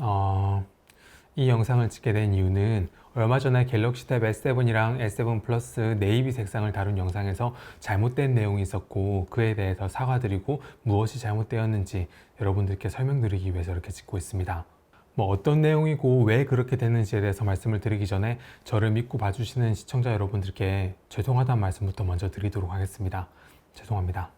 어, 이 영상을 찍게 된 이유는 얼마 전에 갤럭시 탭 S7이랑 S7 플러스 네이비 색상을 다룬 영상에서 잘못된 내용이 있었고 그에 대해서 사과드리고 무엇이 잘못되었는지 여러분들께 설명드리기 위해서 이렇게 찍고 있습니다. 뭐 어떤 내용이고 왜 그렇게 됐는지에 대해서 말씀을 드리기 전에 저를 믿고 봐주시는 시청자 여러분들께 죄송하다는 말씀부터 먼저 드리도록 하겠습니다. 죄송합니다.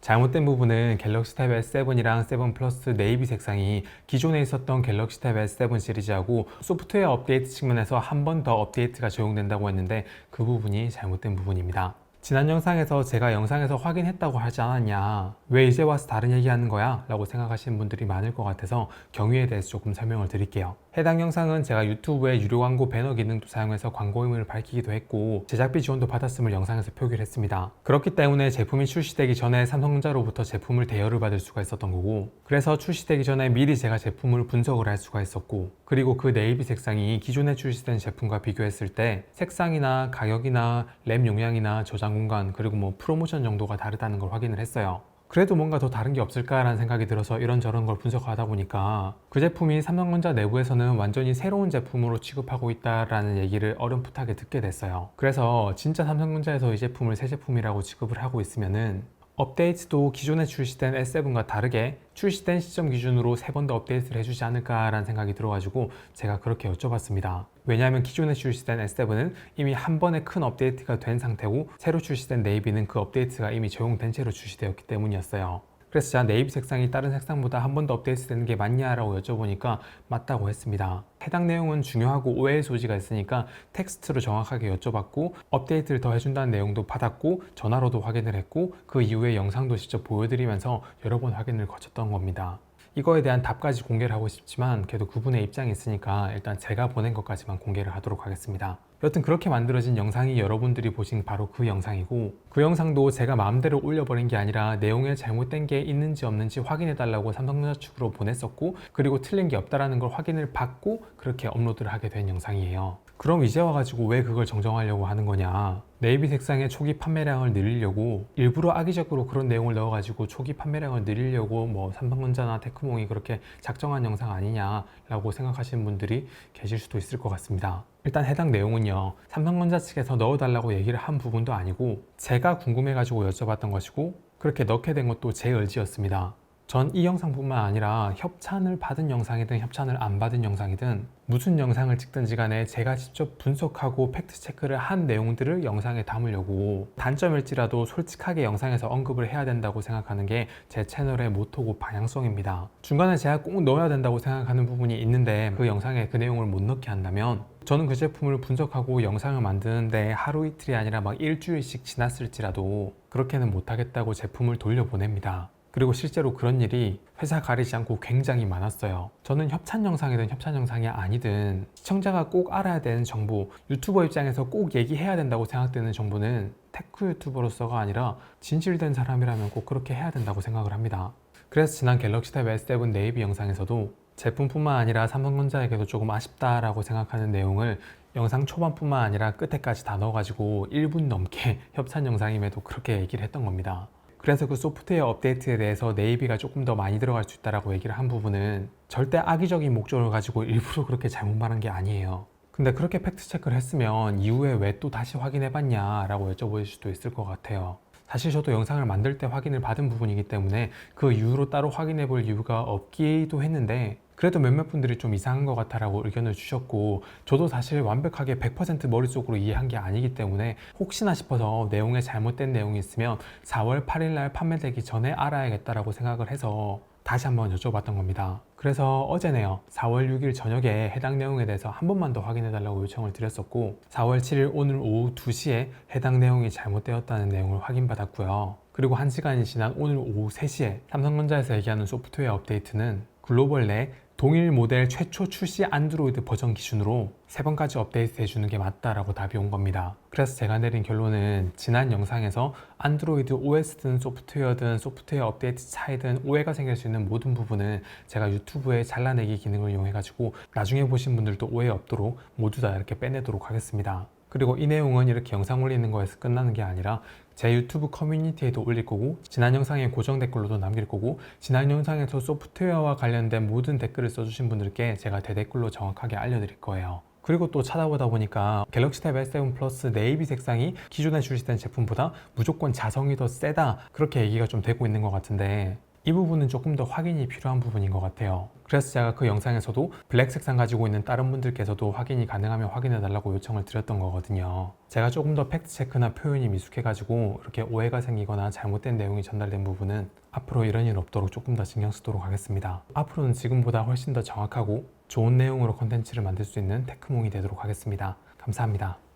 잘못된 부분은 갤럭시 탭 S7이랑 7 플러스 네이비 색상이 기존에 있었던 갤럭시 탭 S7 시리즈하고 소프트웨어 업데이트 측면에서 한 번 더 업데이트가 적용된다고 했는데 그 부분이 잘못된 부분입니다. 지난 영상에서 제가 영상에서 확인했다고 하지 않았냐. 왜 이제 와서 다른 얘기하는 거야? 라고 생각하시는 분들이 많을 것 같아서 경위에 대해서 조금 설명을 드릴게요. 해당 영상은 제가 유튜브에 유료 광고 배너 기능도 사용해서 광고 의무를 밝히기도 했고 제작비 지원도 받았음을 영상에서 표기를 했습니다. 그렇기 때문에 제품이 출시되기 전에 삼성전자로부터 제품을 대여를 받을 수가 있었던 거고 그래서 출시되기 전에 미리 제가 제품을 분석을 할 수가 있었고 그리고 그 네이비 색상이 기존에 출시된 제품과 비교했을 때 색상이나 가격이나 램 용량이나 저장 공간 그리고 뭐 프로모션 정도가 다르다는 걸 확인을 했어요. 그래도 뭔가 더 다른 게 없을까라는 생각이 들어서 이런저런 걸 분석하다 보니까 그 제품이 삼성전자 내부에서는 완전히 새로운 제품으로 취급하고 있다라는 얘기를 어렴풋하게 듣게 됐어요. 그래서 진짜 삼성전자에서 이 제품을 새 제품이라고 취급을 하고 있으면은 업데이트도 기존에 출시된 S7과 다르게 출시된 시점 기준으로 세 번 더 업데이트를 해주지 않을까라는 생각이 들어가지고 제가 그렇게 여쭤봤습니다. 왜냐하면 기존에 출시된 S7은 이미 한 번에 큰 업데이트가 된 상태고 새로 출시된 네이비는 그 업데이트가 이미 적용된 채로 출시되었기 때문이었어요. 그래서 제가 네이비 색상이 다른 색상보다 한 번 더 업데이트 되는 게 맞냐라고 여쭤보니까 맞다고 했습니다. 해당 내용은 중요하고 오해의 소지가 있으니까 텍스트로 정확하게 여쭤봤고 업데이트를 더 해준다는 내용도 받았고 전화로도 확인을 했고 그 이후에 영상도 직접 보여드리면서 여러 번 확인을 거쳤던 겁니다. 이거에 대한 답까지 공개를 하고 싶지만 그래도 그분의 입장이 있으니까 일단 제가 보낸 것까지만 공개를 하도록 하겠습니다. 여튼 그렇게 만들어진 영상이 여러분들이 보신 바로 그 영상이고 그 영상도 제가 마음대로 올려버린 게 아니라 내용에 잘못된 게 있는지 없는지 확인해 달라고 삼성전자 측으로 보냈었고 그리고 틀린 게 없다라는 걸 확인을 받고 그렇게 업로드를 하게 된 영상이에요. 그럼 이제 와가지고 왜 그걸 정정하려고 하는 거냐? 네이비 색상의 초기 판매량을 늘리려고 일부러 악의적으로 그런 내용을 넣어가지고 초기 판매량을 늘리려고 뭐 삼성전자나 테크몽이 그렇게 작정한 영상 아니냐라고 생각하시는 분들이 계실 수도 있을 것 같습니다. 일단 해당 내용은요 삼성전자 측에서 넣어달라고 얘기를 한 부분도 아니고 제가 궁금해가지고 여쭤봤던 것이고 그렇게 넣게 된 것도 제 의지였습니다. 전 이 영상뿐만 아니라 협찬을 받은 영상이든 협찬을 안 받은 영상이든 무슨 영상을 찍든지 간에 제가 직접 분석하고 팩트 체크를 한 내용들을 영상에 담으려고 단점일지라도 솔직하게 영상에서 언급을 해야 된다고 생각하는 게 제 채널의 모토고 방향성입니다. 중간에 제가 꼭 넣어야 된다고 생각하는 부분이 있는데 그 영상에 그 내용을 못 넣게 한다면 저는 그 제품을 분석하고 영상을 만드는데 하루 이틀이 아니라 막 일주일씩 지났을지라도 그렇게는 못하겠다고 제품을 돌려보냅니다. 그리고 실제로 그런 일이 회사 가리지 않고 굉장히 많았어요. 저는 협찬 영상이든 협찬 영상이 아니든 시청자가 꼭 알아야 되는 정보, 유튜버 입장에서 꼭 얘기해야 된다고 생각되는 정보는 테크 유튜버로서가 아니라 진실된 사람이라면 꼭 그렇게 해야 된다고 생각을 합니다. 그래서 지난 갤럭시 탭 S7 네이비 영상에서도 제품뿐만 아니라 삼성전자에게도 조금 아쉽다라고 생각하는 내용을 영상 초반뿐만 아니라 끝에까지 다 넣어가지고 1분 넘게 협찬 영상임에도 그렇게 얘기를 했던 겁니다. 그래서 그 소프트웨어 업데이트에 대해서 네이비가 조금 더 많이 들어갈 수 있다라고 얘기를 한 부분은 절대 악의적인 목적을 가지고 일부러 그렇게 잘못 말한 게 아니에요. 근데 그렇게 팩트 체크를 했으면 이후에 왜 또 다시 확인해 봤냐라고 여쭤보실 수도 있을 것 같아요. 사실 저도 영상을 만들 때 확인을 받은 부분이기 때문에 그 이후로 따로 확인해 볼 이유가 없기도 했는데 그래도 몇몇 분들이 좀 이상한 것 같아라고 의견을 주셨고 저도 사실 완벽하게 100% 머릿속으로 이해한 게 아니기 때문에 혹시나 싶어서 내용에 잘못된 내용이 있으면 4월 8일 날 판매되기 전에 알아야겠다라고 생각을 해서 다시 한번 여쭤봤던 겁니다. 그래서 어제네요. 4월 6일 저녁에 해당 내용에 대해서 한 번만 더 확인해 달라고 요청을 드렸었고 4월 7일 오늘 오후 2시에 해당 내용이 잘못되었다는 내용을 확인받았고요. 그리고 1시간이 지난 오늘 오후 3시에 삼성전자에서 얘기하는 소프트웨어 업데이트는 글로벌 내 동일 모델 최초 출시 안드로이드 버전 기준으로 세 번까지 업데이트 해주는 게 맞다라고 답이 온 겁니다. 그래서 제가 내린 결론은 지난 영상에서 안드로이드 OS든 소프트웨어든 소프트웨어 업데이트 차이든 오해가 생길 수 있는 모든 부분은 제가 유튜브에 잘라내기 기능을 이용해가지고 나중에 보신 분들도 오해 없도록 모두 다 이렇게 빼내도록 하겠습니다. 그리고 이 내용은 이렇게 영상 올리는 거에서 끝나는 게 아니라 제 유튜브 커뮤니티에도 올릴 거고 지난 영상에 고정 댓글로도 남길 거고 지난 영상에서 소프트웨어와 관련된 모든 댓글을 써주신 분들께 제가 대댓글로 정확하게 알려드릴 거예요. 그리고 또 찾아보다 보니까 갤럭시 탭 S7 플러스 네이비 색상이 기존에 출시된 제품보다 무조건 자성이 더 세다 그렇게 얘기가 좀 되고 있는 것 같은데 이 부분은 조금 더 확인이 필요한 부분인 것 같아요. 그래서 제가 그 영상에서도 블랙 색상 가지고 있는 다른 분들께서도 확인이 가능하면 확인해 달라고 요청을 드렸던 거거든요. 제가 조금 더 팩트 체크나 표현이 미숙해 가지고 이렇게 오해가 생기거나 잘못된 내용이 전달된 부분은 앞으로 이런 일 없도록 조금 더 신경 쓰도록 하겠습니다. 앞으로는 지금보다 훨씬 더 정확하고 좋은 내용으로 컨텐츠를 만들 수 있는 테크몽이 되도록 하겠습니다. 감사합니다.